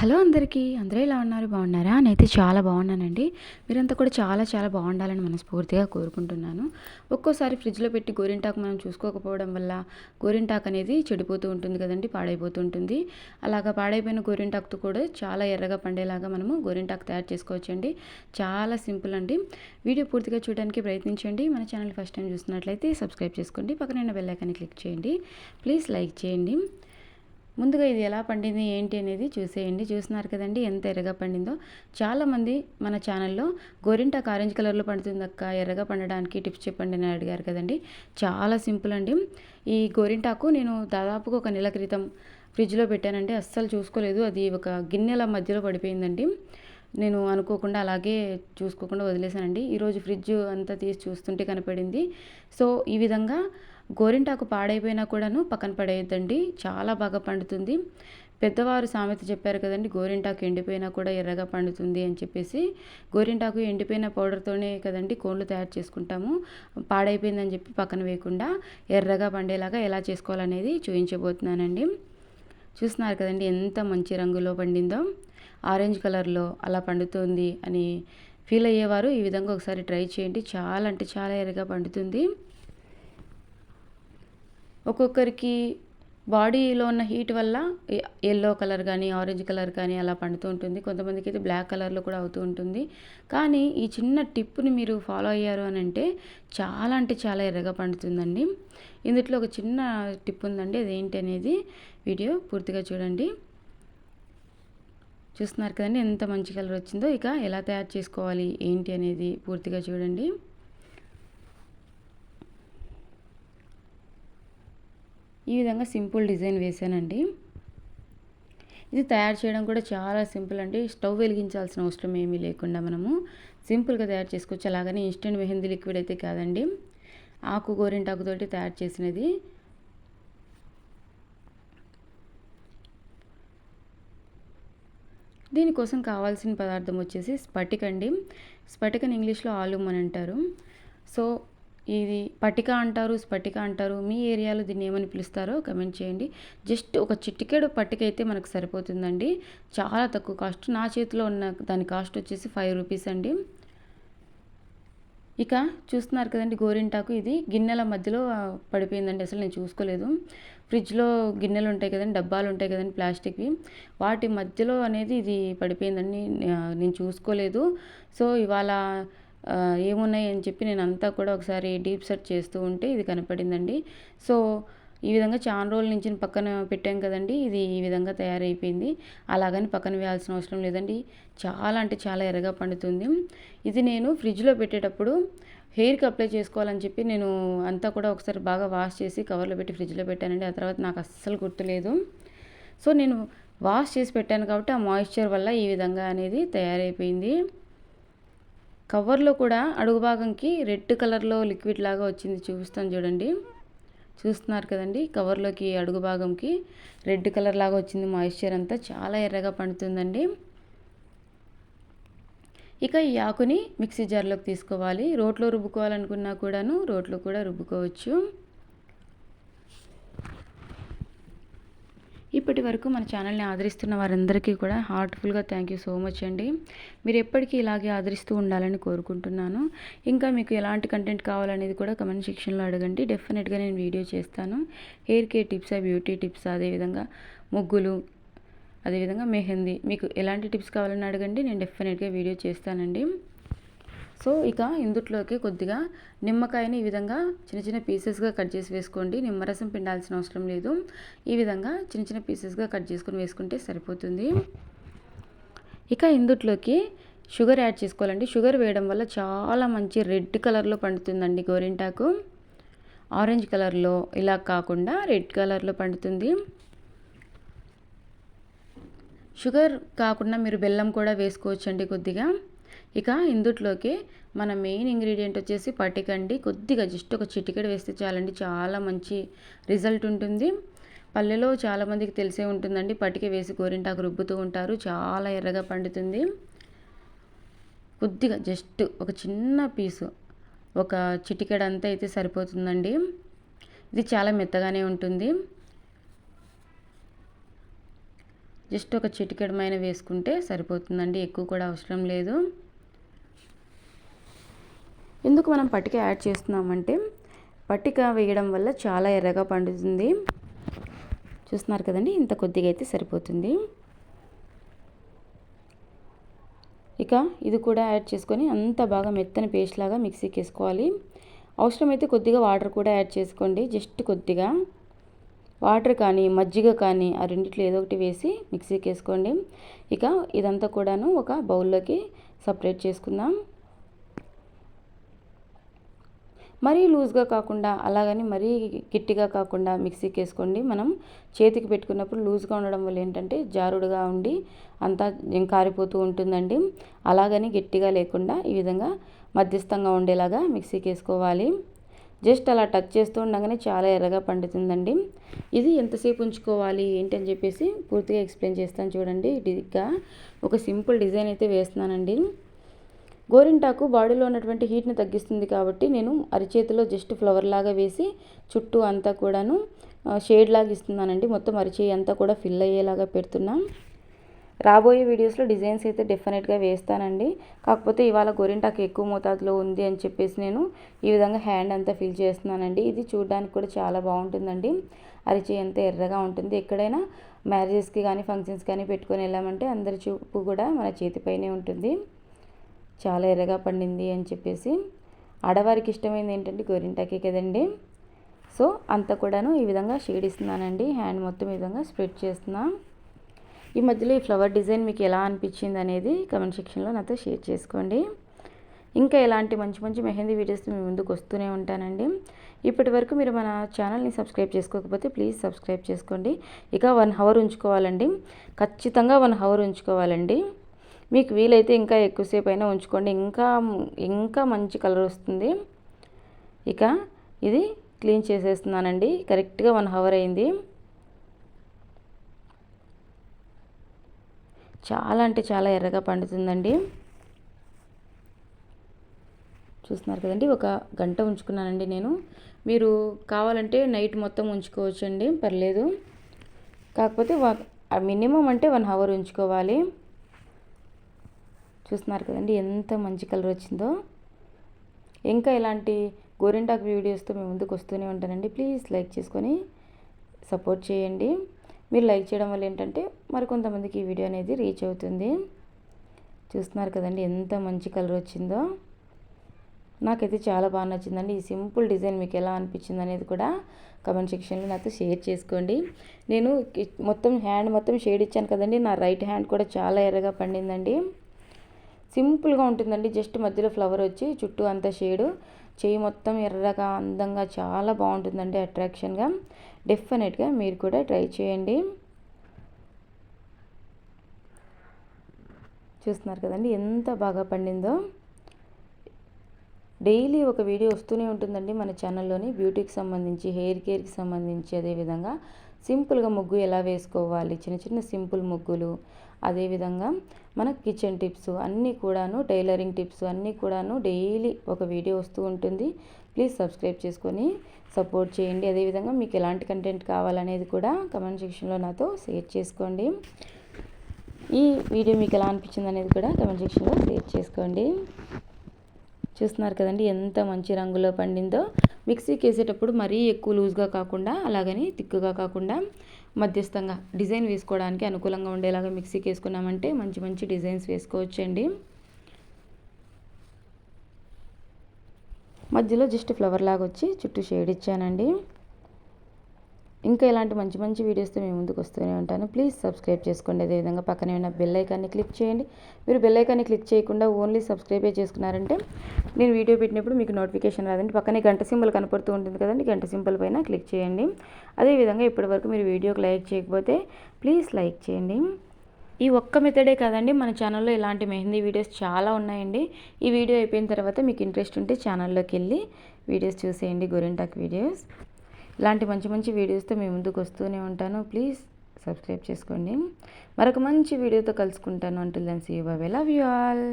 Hello అందరికీ అందరూ ఎలా ఉన్నారు? బాగున్నారా? నేనైతే చాలా బాగున్నానండి. మీరంతా కూడా చాలా చాలా బాగుండాలని మనస్ఫూర్తిగా కోరుకుంటున్నాను. ఒక్కోసారి ఫ్రిడ్జ్లో పెట్టి గోరింటాకు మనం చూసుకోకపోవడం వల్ల గోరింటాకు అనేది చెడిపోతూ ఉంటుంది కదండి పాడైపోతూ ఉంటుంది. అలాగా పాడైపోయిన గోరింటాకుతో కూడా చాలా ఎర్రగా పండేలాగా మనము గోరింటాకు తయారు చేసుకోవచ్చండి. చాలా సింపుల్ అండి. వీడియో పూర్తిగా చూడడానికి ప్రయత్నించండి. మన ఛానల్ ఫస్ట్ టైం చూస్తున్నట్లయితే సబ్స్క్రైబ్ చేసుకోండి. పక్కన బెల్ ఐకాన్ని క్లిక్ చేయండి. ప్లీజ్ లైక్ చేయండి. ముందుగా ఇది ఎలా పండింది ఏంటి అనేది చూసేయండి. చూస్తున్నారు కదండి ఎంత ఎర్రగా పండిందో. చాలామంది మన ఛానల్లో గోరింటాకు ఆరెంజ్ కలర్లో పండుతుంది అక్క ఎర్రగా పండడానికి టిప్స్ చెప్పండి అని అడిగారు కదండి. చాలా సింపుల్ అండి. ఈ గోరింటాకు నేను దాదాపుగా ఒక నెల క్రితం ఫ్రిడ్జ్లో పెట్టానండి. అస్సలు చూసుకోలేదు. అది ఒక గిన్నెల మధ్యలో పడిపోయిందండి. నేను అనుకోకుండా అలాగే చూసుకోకుండా వదిలేశానండి. ఈరోజు ఫ్రిడ్జ్ అంతా తీసి చూస్తుంటే కనపడింది. సో ఈ విధంగా గోరింటాకు పాడైపోయినా కూడాను పక్కన పడేయద్దండి. చాలా బాగా పండుతుంది. పెద్దవారు సామెత చెప్పారు కదండి గోరింటాకు ఎండిపోయినా కూడా ఎర్రగా పండుతుంది అని చెప్పేసి. గోరింటాకు ఎండిపోయిన పౌడర్తోనే కదండి కోళ్ళు తయారు చేసుకుంటాము. పాడైపోయిందని చెప్పి పక్కన వేయకుండా ఎర్రగా పండేలాగా ఎలా చేసుకోవాలనేది చూపించబోతున్నానండి. చూస్తున్నారు కదండి ఎంత మంచి రంగులో పండిందో ఆరెంజ్ కలర్లో అలా పండుతుంది అని ఫీల్ అయ్యేవారు ఈ విధంగా ఒకసారి ట్రై చేయండి. చాలా అంటే చాలా ఎర్రగా పండుతుంది. ఒక్కొక్కరికి బాడీలో ఉన్న హీట్ వల్ల ఎల్లో కలర్ కానీ ఆరెంజ్ కలర్ కానీ అలా పండుతూ ఉంటుంది. కొంతమందికి అయితే బ్లాక్ కలర్లో కూడా అవుతూ ఉంటుంది. కానీ ఈ చిన్న టిప్ని మీరు ఫాలో అయ్యారు అని అంటే చాలా అంటే చాలా ఎర్రగా పండుతుందండి. ఇందులో ఒక చిన్న టిప్ ఉందండి. అదేంటి అనేది వీడియో పూర్తిగా చూడండి. చూస్తున్నారు కదండి ఎంత మంచి కలర్ వచ్చిందో. ఇక ఎలా తయారు చేసుకోవాలి ఏంటి అనేది పూర్తిగా చూడండి. ఈ విధంగా సింపుల్ డిజైన్ వేసానండి ఇది తయారు చేయడం కూడా చాలా సింపుల్ అండి. స్టవ్ వెలిగించాల్సిన అవసరం ఏమీ లేకుండా మనము సింపుల్గా తయారు చేసుకోవచ్చు. అలాగని ఇన్స్టెంట్ మెహందీ లిక్విడ్ అయితే కాదండి. ఆకు గోరింటాకుతోటి తయారు చేసినది. దీనికోసం కావాల్సిన పదార్థం వచ్చేసి స్ఫటిక అండి. స్ఫటికని ఇంగ్లీష్లో ఆలుమ్ అని అంటారు. సో ఇది పటిక అంటారు స్పటిక అంటారు. మీ ఏరియాలో దీన్ని ఏమని పిలుస్తారో కమెంట్ చేయండి. జస్ట్ ఒక చిటికెడు పట్టిక అయితే మనకు సరిపోతుందండి. చాలా తక్కువ కాస్ట్. నా చేతిలో ఉన్న దాని కాస్ట్ వచ్చేసి ఫైవ్ రూపీస్ అండి. ఇక చూస్తున్నారు కదండి గోరింటాకు. ఇది గిన్నెల మధ్యలో పడిపోయిందండి. అసలు నేను చూసుకోలేదు. ఫ్రిడ్జ్లో గిన్నెలు ఉంటాయి కదండి డబ్బాలు ఉంటాయి కదండి ప్లాస్టిక్వి. వాటి మధ్యలో అనేది ఇది పడిపోయిందండి. నేను చూసుకోలేదు. సో ఇవాళ ఏమున్నాయి అని చెప్పి నేను అంతా కూడా ఒకసారి డీప్ సెర్చ్ చేస్తూ ఉంటే ఇది కనపడిందండి. సో ఈ విధంగా చాలా రోజుల నుంచి పక్కన పెట్టాం కదండి ఇది ఈ విధంగా తయారైపోయింది. అలాగని పక్కన వేయాల్సిన అవసరం లేదండి. చాలా అంటే చాలా ఎర్రగా పండుతుంది. ఇది నేను ఫ్రిడ్జ్లో పెట్టేటప్పుడు హెయిర్కి అప్లై చేసుకోవాలని చెప్పి నేను అంతా కూడా ఒకసారి బాగా వాష్ చేసి కవర్లో పెట్టి ఫ్రిడ్జ్లో పెట్టానండి. ఆ తర్వాత నాకు అస్సలు గుర్తులేదు. సో నేను వాష్ చేసి పెట్టాను కాబట్టి ఆ మాయిశ్చర్ వల్ల ఈ విధంగా అనేది తయారైపోయింది. కవర్లో కూడా అడుగు భాగంకి రెడ్ కలర్లో లిక్విడ్ లాగా వచ్చింది చూపిస్తాను చూడండి. చూస్తున్నారు కదండి కవర్లోకి అడుగు భాగంకి రెడ్ కలర్ లాగా వచ్చింది మాయిశ్చర్ అంతా. చాలా ఎర్రగా పండుతుందండి. ఇక ఈ ఆకుని మిక్సీ జార్లోకి తీసుకోవాలి. రోట్లో రుబ్బుకోవాలనుకున్నా కూడాను రోట్లో కూడా రుబ్బుకోవచ్చు. ఇప్పటి వరకు మన ఛానల్ని ఆదరిస్తున్న వారందరికీ కూడా హార్ట్ఫుల్గా థ్యాంక్ యూ సో మచ్ అండి. మీరు ఎప్పటికీ ఇలాగే ఆదరిస్తూ ఉండాలని కోరుకుంటున్నాను. ఇంకా మీకు ఎలాంటి కంటెంట్ కావాలనేది కూడా కమెంట్ సెక్షన్లో అడగండి. డెఫినెట్గా నేను వీడియో చేస్తాను. Hair care tips beauty tips అదేవిధంగా ముగ్గులు అదేవిధంగా మెహందీ. మీకు ఎలాంటి టిప్స్ కావాలని అడగండి. నేను డెఫినెట్గా వీడియో చేస్తానండి. సో ఇక ఇందుట్లోకి కొద్దిగా నిమ్మకాయని ఈ విధంగా చిన్న చిన్న పీసెస్గా కట్ చేసి వేసుకోండి. నిమ్మరసం పిండాల్సిన అవసరం లేదు. ఈ విధంగా చిన్న చిన్న పీసెస్గా కట్ చేసుకొని వేసుకుంటే సరిపోతుంది. ఇక ఇందుట్లోకి షుగర్ యాడ్ చేసుకోవాలండి. షుగర్ వేయడం వల్ల చాలా మంచి రెడ్ కలర్లో పండుతుందండి గోరింటాకు. ఆరెంజ్ కలర్లో ఇలా కాకుండా రెడ్ కలర్లో పండుతుంది. షుగర్ కాకుండా మీరు బెల్లం కూడా వేసుకోవచ్చండి కొద్దిగా. ఇక ఇందుట్లోకి మన మెయిన్ ఇంగ్రీడియంట్ వచ్చేసి పటికండి. కొద్దిగా జస్ట్ ఒక చిటికెడు వేస్తే చాలండి. చాలా మంచి రిజల్ట్ ఉంటుంది. పల్లెలో చాలామందికి తెలిసే ఉంటుందండి. పటిక వేసి గోరింటాకు రుబ్బుతూ ఉంటారు. చాలా ఎర్రగా పండుతుంది. కొద్దిగా జస్ట్ ఒక చిన్న పీసు ఒక చిటికెడ అంతా అయితే సరిపోతుందండి. ఇది చాలా మెత్తగానే ఉంటుంది. జస్ట్ ఒక చిటికెడమైన వేసుకుంటే సరిపోతుందండి. ఎక్కువ కూడా అవసరం లేదు. ఎందుకు మనం పట్టిక యాడ్ చేస్తున్నామంటే పట్టిక వేయడం వల్ల చాలా ఎర్రగా పండుతుంది. చూస్తున్నారు కదండి ఇంత కొద్దిగా అయితే సరిపోతుంది. ఇక ఇది కూడా యాడ్ చేసుకొని అంత బాగా మెత్తని పేస్ట్ లాగా మిక్సీకి వేసుకోవాలి అవసరమైతే కొద్దిగా వాటర్ కూడా యాడ్ చేసుకోండి జస్ట్ కొద్దిగా. వాటర్ కానీ మజ్జిగ కానీ ఆ రెండిట్లో ఏదో ఒకటి వేసి మిక్సీకి వేసుకోండి ఇక ఇదంతా కూడాను ఒక బౌల్లోకి సపరేట్ చేసుకుందాం. మరీ లూజ్గా కాకుండా అలాగని మరీ గట్టిగా కాకుండా మిక్సీకి వేసుకోండి మనం చేతికి పెట్టుకున్నప్పుడు లూజ్గా ఉండడం వల్ల ఏంటంటే జారుడుగా ఉండి అంతా కారిపోతూ ఉంటుందండి. అలాగని గట్టిగా లేకుండా ఈ విధంగా మధ్యస్థంగా ఉండేలాగా మిక్సీకి వేసుకోవాలి జస్ట్ అలా టచ్ చేస్తూ ఉండగానే చాలా ఎర్రగా పండుతుందండి. ఇది ఎంతసేపు ఉంచుకోవాలి ఏంటి అని చెప్పేసి పూర్తిగా ఎక్స్ప్లెయిన్ చేస్తాను చూడండి. ఇదిగా ఒక సింపుల్ డిజైన్ అయితే వేస్తున్నానండి. గోరింటాకు బాడీలో ఉన్నటువంటి హీట్ని తగ్గిస్తుంది కాబట్టి నేను అరిచేతిలో జస్ట్ ఫ్లవర్ లాగా వేసి చుట్టూ అంతా కూడాను షేడ్ లాగా ఇస్తున్నానండి. మొత్తం అరిచేయి అంతా కూడా ఫిల్ అయ్యేలాగా పెడుతున్నాం. రాబోయే వీడియోస్లో డిజైన్స్ అయితే డెఫినెట్గా వేస్తానండి. కాకపోతే ఇవాళ గోరింటాకు ఎక్కువ మోతాదులో ఉంది అని చెప్పేసి నేను ఈ విధంగా హ్యాండ్ అంతా ఫిల్ చేస్తున్నానండి. ఇది చూడడానికి కూడా చాలా బాగుంటుందండి. అరిచేయి అంతా ఎర్రగా ఉంటుంది. ఎక్కడైనా మ్యారేజెస్కి కానీ ఫంక్షన్స్ కానీ పెట్టుకొని వెళ్ళామంటే అందరి చూపు కూడా మన చేతిపైనే ఉంటుంది. చాలా ఎర్రగా పండింది అని చెప్పేసి ఆడవారికి ఇష్టమైంది ఏంటంటే గోరింటాకే కదండి. సో అంతా కూడాను ఈ విధంగా షేడ్ ఇస్తున్నానండి. హ్యాండ్ మొత్తం ఈ విధంగా స్ప్రెడ్ చేస్తున్నా. ఈ మధ్యలో ఈ ఫ్లవర్ డిజైన్ మీకు ఎలా అనిపించింది అనేది కమెంట్ సెక్షన్లో నాతో షేర్ చేసుకోండి. ఇంకా ఇలాంటి మంచి మంచి మెహందీ వీడియోస్ మీ ముందుకు వస్తూనే ఉంటానండి. ఇప్పటి వరకు మీరు మన ఛానల్ని సబ్స్క్రైబ్ చేసుకోకపోతే ప్లీజ్ సబ్స్క్రైబ్ చేసుకోండి. ఇక వన్ అవర్ ఉంచుకోవాలండి. ఖచ్చితంగా వన్ అవర్ ఉంచుకోవాలండి. మీకు వీలైతే ఇంకా ఎక్కువసేపు అయినా ఉంచుకోండి. ఇంకా ఇంకా మంచి కలర్ వస్తుంది. ఇక ఇది క్లీన్ చేసేస్తున్నానండి. కరెక్ట్గా వన్ అవర్ అయింది. చాలా అంటే చాలా ఎర్రగా పండుతుందండి. చూస్తున్నారు కదండి ఒక గంట ఉంచుకున్నానండి నేను. మీరు కావాలంటే నైట్ మొత్తం ఉంచుకోవచ్చండి పర్లేదు. కాకపోతే మినిమం అంటే వన్ అవర్ ఉంచుకోవాలి. చూస్తున్నారు కదండి ఎంత మంచి కలర్ వచ్చిందో. ఇంకా ఇలాంటి గోరింటాకు వీడియోస్తో మేము ముందుకు వస్తూనే ఉంటానండి. ప్లీజ్ లైక్ చేసుకొని సపోర్ట్ చేయండి. మీరు లైక్ చేయడం వల్ల ఏంటంటే మరికొంతమందికి ఈ వీడియో అనేది రీచ్ అవుతుంది. చూస్తున్నారు కదండి ఎంత మంచి కలర్ వచ్చిందో. నాకైతే చాలా బాగా నచ్చిందండి. ఈ సింపుల్ డిజైన్ మీకు ఎలా అనిపించింది అనేది కూడా కమెంట్ సెక్షన్లో నాతో షేర్ చేసుకోండి. నేను మొత్తం హ్యాండ్ మొత్తం షేడ్ ఇచ్చాను కదండి. నా రైట్ హ్యాండ్ కూడా చాలా ఎర్రగా పండిందండి. సింపుల్గా ఉంటుందండి. జస్ట్ మధ్యలో ఫ్లవర్ వచ్చి చుట్టూ అంతా షేడు. చేయి మొత్తం ఎర్రగా అందంగా చాలా బాగుంటుందండి అట్రాక్షన్గా. డెఫినెట్గా మీరు కూడా ట్రై చేయండి. చూస్తున్నారు కదండి ఎంత బాగా పండిందో. డైలీ ఒక వీడియో వస్తూనే ఉంటుందండి మన ఛానల్లోని బ్యూటీకి సంబంధించి హెయిర్ కేర్కి సంబంధించి అదేవిధంగా సింపుల్గా ముగ్గు ఎలా వేసుకోవాలి? చిన్న చిన్న సింపుల్ ముగ్గులు అదేవిధంగా మన కిచెన్ టిప్స్ అన్నీ కూడాను టైలరింగ్ టిప్స్ అన్నీ కూడాను డైలీ ఒక వీడియో వస్తూ ఉంటుంది. ప్లీజ్ సబ్స్క్రైబ్ చేసుకొని సపోర్ట్ చేయండి. అదేవిధంగా మీకు ఎలాంటి కంటెంట్ కావాలనేది కూడా కమెంట్ సెక్షన్లో నాతో షేర్ చేసుకోండి. ఈ వీడియో మీకు ఎలా అనిపించింది అనేది కూడా కమెంట్ సెక్షన్లో షేర్ చేసుకోండి. చూస్తున్నారు కదండి. ఎంత మంచి రంగులో పండిందో మిక్సీకి వేసేటప్పుడు మరీ ఎక్కువ లూజ్గా కాకుండా అలాగని తిక్కుగా కాకుండా మధ్యస్థంగా డిజైన్ వేసుకోవడానికి అనుకూలంగా ఉండేలాగా మిక్సీకి వేసుకున్నామంటే మంచి మంచి డిజైన్స్ వేసుకోవచ్చండి. మధ్యలో జస్ట్ ఫ్లవర్ లాగా వచ్చి చుట్టూ షేడ్ ఇచ్చానండి. ఇంకా ఇలాంటి మంచి మంచి వీడియోస్తో మేము ముందుకు వస్తూనే ఉంటాను. ప్లీజ్ సబ్స్క్రైబ్ చేసుకోండి. అదేవిధంగా పక్కనే ఉన్న బెల్ ఐకాన్ని క్లిక్ చేయండి. మీరు బెల్ ఐకాన్ని క్లిక్ చేయకుండా ఓన్లీ సబ్స్క్రైబే చేసుకున్నారంటే నేను వీడియో పెట్టినప్పుడు మీకు నోటిఫికేషన్ రాదండి. పక్కనే గంట సింబల్ కనపడుతూ ఉంటుంది కదండి. గంట సింబల్ పైన క్లిక్ చేయండి. అదేవిధంగా ఇప్పటివరకు మీరు వీడియోకి లైక్ చేయకపోతే ప్లీజ్ లైక్ చేయండి. ఈ ఒక్క మెథడే కాదండి మన ఛానల్లో ఇలాంటి మెహందీ వీడియోస్ చాలా ఉన్నాయండి. ఈ వీడియో అయిపోయిన తర్వాత మీకు ఇంట్రెస్ట్ ఉంటే ఛానల్లోకి వెళ్ళి వీడియోస్ చూసేయండి. గోరింటాక్ వీడియోస్ ఇలాంటి మంచి మంచి వీడియోస్తో మేము ముందుకు వస్తూనే ఉంటాను. ప్లీజ్ సబ్స్క్రైబ్ చేసుకోండి. మరొక మంచి వీడియోతో కలుసుకుంటాను. Until then see you bye love you all